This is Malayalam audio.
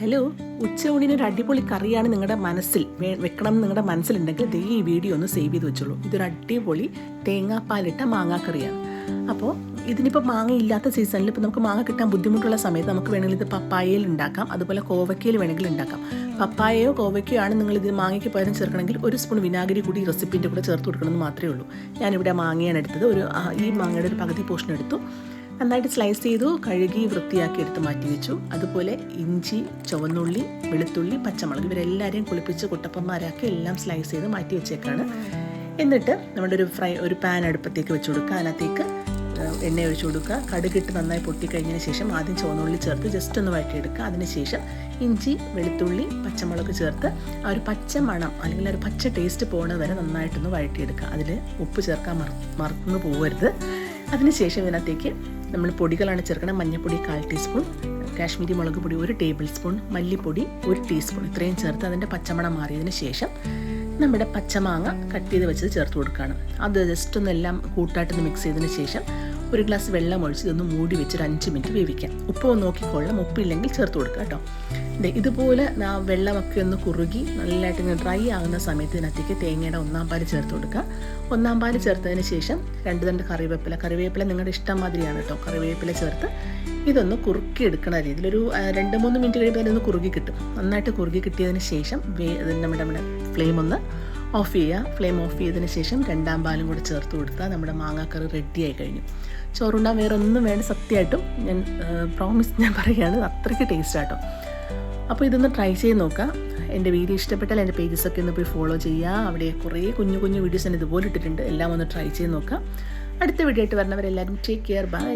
ഹലോ ഉച്ചയൂണിന് ഒരു അടിപൊളി കറിയാണ് നിങ്ങളുടെ മനസ്സിൽ വെക്കണം നിങ്ങളുടെ മനസ്സിലുണ്ടെങ്കിൽ ദേ ഈ വീഡിയോ ഒന്ന് സേവ് ചെയ്ത് വെച്ചോളൂ. ഇതൊരു അടിപൊളി തേങ്ങാപ്പാലിട്ട മാങ്ങാക്കറിയാണ്. അപ്പോൾ ഇതിനിപ്പോൾ മാങ്ങ ഇല്ലാത്ത സീസണിൽ ഇപ്പോൾ നമുക്ക് മാങ്ങ കിട്ടാൻ ബുദ്ധിമുട്ടുള്ള സമയത്ത് നമുക്ക് വേണമെങ്കിൽ ഇത് പപ്പായയിൽ ഉണ്ടാക്കാം അതുപോലെ കോവയ്ക്കയിൽ വേണമെങ്കിൽ ഉണ്ടാക്കാം. പപ്പായയോ കോവയ്ക്കയോ ആണ് നിങ്ങൾ ഇത് മാങ്ങയ്ക്ക് പകരം ചേർക്കണമെങ്കിൽ ഒരു സ്പൂൺ വിനാഗിരി കൂടി റെസിപ്പിന്റെ കൂടെ ചേർത്ത് കൊടുക്കണമെന്ന് മാത്രമേ ഉള്ളൂ. ഞാനിവിടെ മാങ്ങയാണ് എടുത്തത്. ഒരു ഈ മാങ്ങയുടെ ഒരു പകുതി പോഷൻ എടുത്തു. നന്നായിട്ട് സ്ലൈസ് ചെയ്തു കഴുകി വൃത്തിയാക്കി എടുത്ത് മാറ്റി വെച്ചു. അതുപോലെ ഇഞ്ചി ചുവന്നുള്ളി വെളുത്തുള്ളി പച്ചമുളക് ഇവരെല്ലാവരെയും കുളിപ്പിച്ച് കുട്ടപ്പന്മാരാക്കി എല്ലാം സ്ലൈസ് ചെയ്ത് മാറ്റി വെച്ചേക്കാണ്. എന്നിട്ട് നമ്മുടെ ഒരു ഫ്രൈ ഒരു പാൻ അടുപ്പത്തേക്ക് വെച്ച് കൊടുക്കുക. അതിനകത്തേക്ക് എണ്ണ ഒഴിച്ചു കൊടുക്കുക. കടുകിട്ട് നന്നായി പൊട്ടിക്കഴിഞ്ഞതിന് ശേഷം ആദ്യം ചുവന്നുള്ളി ചേർത്ത് ജസ്റ്റ് ഒന്ന് വഴറ്റിയെടുക്കുക. അതിനുശേഷം ഇഞ്ചി വെളുത്തുള്ളി പച്ചമുളക് ചേർത്ത് ആ ഒരു പച്ച മണം അല്ലെങ്കിൽ ഒരു പച്ച ടേസ്റ്റ് പോകുന്നത് വരെ നന്നായിട്ടൊന്ന് വഴറ്റിയെടുക്കുക. അതിൽ ഉപ്പ് ചേർക്കാൻ മറ മറന്നു പോകരുത് അതിനുശേഷം ഇതിനകത്തേക്ക് നമ്മൾ പൊടികളാണ് ചേർക്കണം മഞ്ഞൾപ്പൊടി കാൽ ടീസ്പൂൺ കാശ്മീരി മുളക് പൊടി ഒരു ടേബിൾ സ്പൂൺ മല്ലിപ്പൊടി ഒരു ടീസ്പൂൺ. ഇത്രയും ചേർത്ത് അതിന്റെ പച്ചമണം മാറിയതിന് ശേഷം നമ്മുടെ പച്ചമാങ്ങ കട്ട് ചെയ്ത് വെച്ചത് ചേർത്ത് കൊടുക്കുകയാണ്. അത് ജസ്റ്റ് ഒന്നെല്ലാം കൂട്ടായിട്ടൊന്ന് മിക്സ് ചെയ്തതിന് ശേഷം ഒരു ഗ്ലാസ് വെള്ളം ഒഴിച്ച് ഇതൊന്ന് മൂടി വെച്ച് ഒരു അഞ്ച് മിനിറ്റ് വേവിക്കാം. ഉപ്പോ നോക്കിക്കൊള്ളാം ഉപ്പില്ലെങ്കിൽ ചേർത്ത് കൊടുക്കുക കേട്ടോ. ഇതുപോലെ ആ വെള്ളമൊക്കെ ഒന്ന് കുറുകി നല്ലതായിട്ട് ഇങ്ങനെ ഡ്രൈ ആകുന്ന സമയത്ത് ഇതിനകത്തേക്ക് തേങ്ങയുടെ ഒന്നാം പാൽ ചേർത്ത് കൊടുക്കുക ഒന്നാം പാൽ ചേർത്തതിന് ശേഷം രണ്ട് രണ്ട് കറിവേപ്പില. കറിവേപ്പില നിങ്ങളുടെ ഇഷ്ടം മാതിരിയാണ് കേട്ടോ. കറിവേപ്പില ചേർത്ത് ഇതൊന്ന് കുറുക്കി എടുക്കണ രീതിയിൽ ഒരു രണ്ട് മൂന്ന് മിനിറ്റ് കഴിയുമ്പോൾ അതിനൊന്ന് കുറുകി കിട്ടും. നന്നായിട്ട് കുറുകി കിട്ടിയതിന് ശേഷം വേ നമ്മുടെ നമ്മുടെ ഫ്ലെയിം ഒന്ന് ഓഫ് ചെയ്യുക. ഫ്ലെയിം ഓഫ് ചെയ്തതിന് ശേഷം രണ്ടാം പാലും കൂടെ ചേർത്ത് കൊടുത്താൽ നമ്മുടെ മാങ്ങാക്കറി റെഡിയായി കഴിഞ്ഞു. ചോറുണ്ടാൻ വേറെ ഒന്നും വേണ്ട സത്യമായിട്ടും ഞാൻ പ്രോമിസ് ഞാൻ പറയുകയാണ്. അത്രയ്ക്ക് ടേസ്റ്റ് ആട്ടോ അപ്പോൾ ഇതൊന്ന് ട്രൈ ചെയ്ത് നോക്കാം. എന്റെ വീഡിയോ ഇഷ്ടപ്പെട്ടാൽ എന്റെ പേജസ് ഒക്കെ ഒന്ന് പോയി ഫോളോ ചെയ്യുക. അവിടെ കുറേ കുഞ്ഞു കുഞ്ഞു വീഡിയോസ് ഞാൻ ഇതുപോലെ ഇട്ടിട്ടുണ്ട്. എല്ലാം ഒന്ന് ട്രൈ ചെയ്ത് നോക്കാം. അടുത്ത വീഡിയോ ആയിട്ട് വരണവരെല്ലാവരും ടേക്ക് കെയർ ബൈ